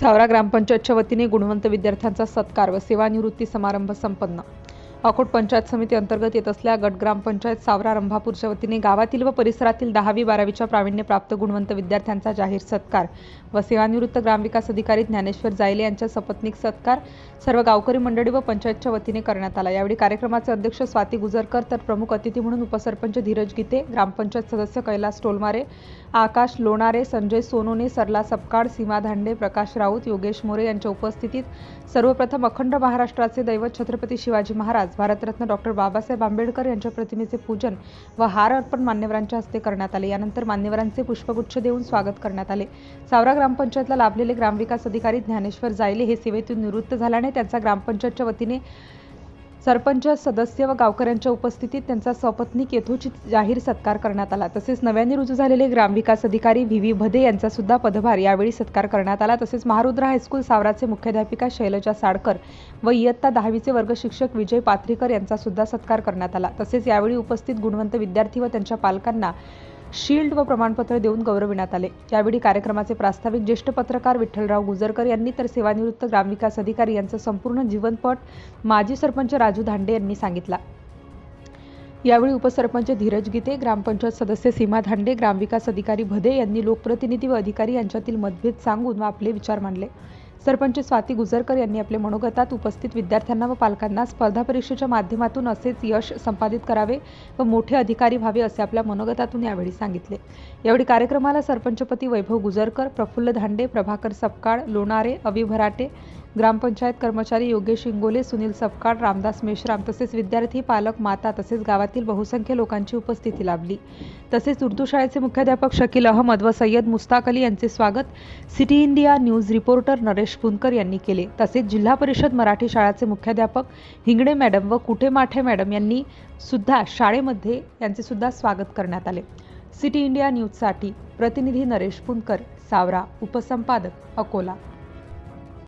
सावरा ग्रामपंचायतच्या वतीने गुणवंत विद्यार्थ्यांचा सत्कार व सेवानिवृत्ती समारंभ संपन्न. अकोट पंचायत समिती अंतर्गत येत असल्या गट ग्रामपंचायत सावरा रंभापूरच्या वतीने गावातील व परिसरातील दहावी बारावीच्या प्रावीण्यप्राप्त गुणवंत विद्यार्थ्यांचा जाहीर सत्कार. व सेवानिवृत्त ग्रामविकास अधिकारी ज्ञानेश्वर जायले यांच्या सपत्निक सत्कार सर्व गावकरी मंडळी व पंचायतच्या वतीने करण्यात आला. यावेळी कार्यक्रमाचे अध्यक्ष स्वाती गुजरकर तर प्रमुख अतिथी म्हणून उपसरपंच धीरज गीते ग्रामपंचायत सदस्य कैलास टोलमारे आकाश लोणारे संजय सोनोने सरला सपकाळ सीमा धांडे प्रकाश राऊत योगेश मोरे यांच्या उपस्थितीत सर्वप्रथम अखंड महाराष्ट्राचे दैवत छत्रपती शिवाजी महाराज भारतरत्न डॉक्टर बाबासाहेब आंबेडकर यांच्या प्रतिमेचे पूजन व हार अर्पण मान्यवरांच्या हस्ते करण्यात आले. यानंतर मान्यवरांचे पुष्पगुच्छ देऊन स्वागत करण्यात आले. सावरा ग्रामपंचायतला लाभलेले ग्रामविकास अधिकारी ज्ञानेश्वर जायले हे सेवेतून निवृत्त झाल्याने त्यांचा ग्रामपंचायतच्या वतीने सरपंच सदस्य व गावकऱ्यांच्या उपस्थितीत त्यांचा सपत्नीक यथोचित जाहीर सत्कार करण्यात आला. तसेच नव्याने रुजू झालेले ग्रामविकास अधिकारी व्ही. व्ही. भदे यांचा सुद्धा पदभार यावेळी सत्कार करण्यात आला. तसेच महारुद्र हायस्कूल सावराचे मुख्याध्यापिका शैलजा साडकर व इयत्ता दहावीचे वर्ग शिक्षक विजय पाथरीकर यांचा सुद्धा सत्कार करण्यात आला. तसेच यावेळी उपस्थित गुणवंत विद्यार्थी व त्यांच्या पालकांना शील्ड व प्रमाणपत्र देऊन गौरविण्यात आले. यावेळी कार्यक्रमाचे प्रास्ताविक ज्येष्ठ पत्रकार विठ्ठलराव गुजरकर यांनी तर सेवानिवृत्त ग्रामविकास अधिकारी यांचा संपूर्ण जीवनपट माजी सरपंच राजू धांडे यांनी सांगितला. यावेळी उपसरपंच धीरज गीते ग्रामपंचायत सदस्य सीमा धांडे ग्रामविकास अधिकारी भदे यांनी लोकप्रतिनिधी व अधिकारी यांच्यातील मतभेद सांगून व आपले विचार मांडले. सरपंच स्वाती गुजरकर यांनी आपल्या मनोगतात उपस्थित विद्यार्थ्यांना व पालकांना स्पर्धा परीक्षेच्या माध्यमातून असेच यश संपादित करावे व मोठे अधिकारी व्हावे असे आपल्या मनोगतातून यावेळी सांगितले. यावेळी कार्यक्रमाला सरपंचपती वैभव गुजरकर प्रफुल्ल धांडे प्रभाकर सपकाळ लोणारे अवि भराटे ग्रामपंचायत कर्मचारी योगेश इंगोले सुनील सपकाळ रामदास मेश्राम तसेच विद्यार्थी पालक माता तसेच गावातील बहुसंख्य लोकांची उपस्थिती लाभली. तसेच उर्दू शाळेचे मुख्याध्यापक शकील अहमद व सय्यद मुस्ताक अली यांचे स्वागत city India news reporter Naresh Punkar यांनी केले. तसेच जिल्हा परिषद मराठी शाळाचे मुख्याध्यापक हिंगणे मॅडम व कुठे माठे मॅडम यांनी सुद्धा शाळेमध्ये यांचे सुद्धा स्वागत करण्यात आले. सिटी इंडिया न्यूजसाठी प्रतिनिधी नरेश पुनकर सावरा उपसंपादक अकोला.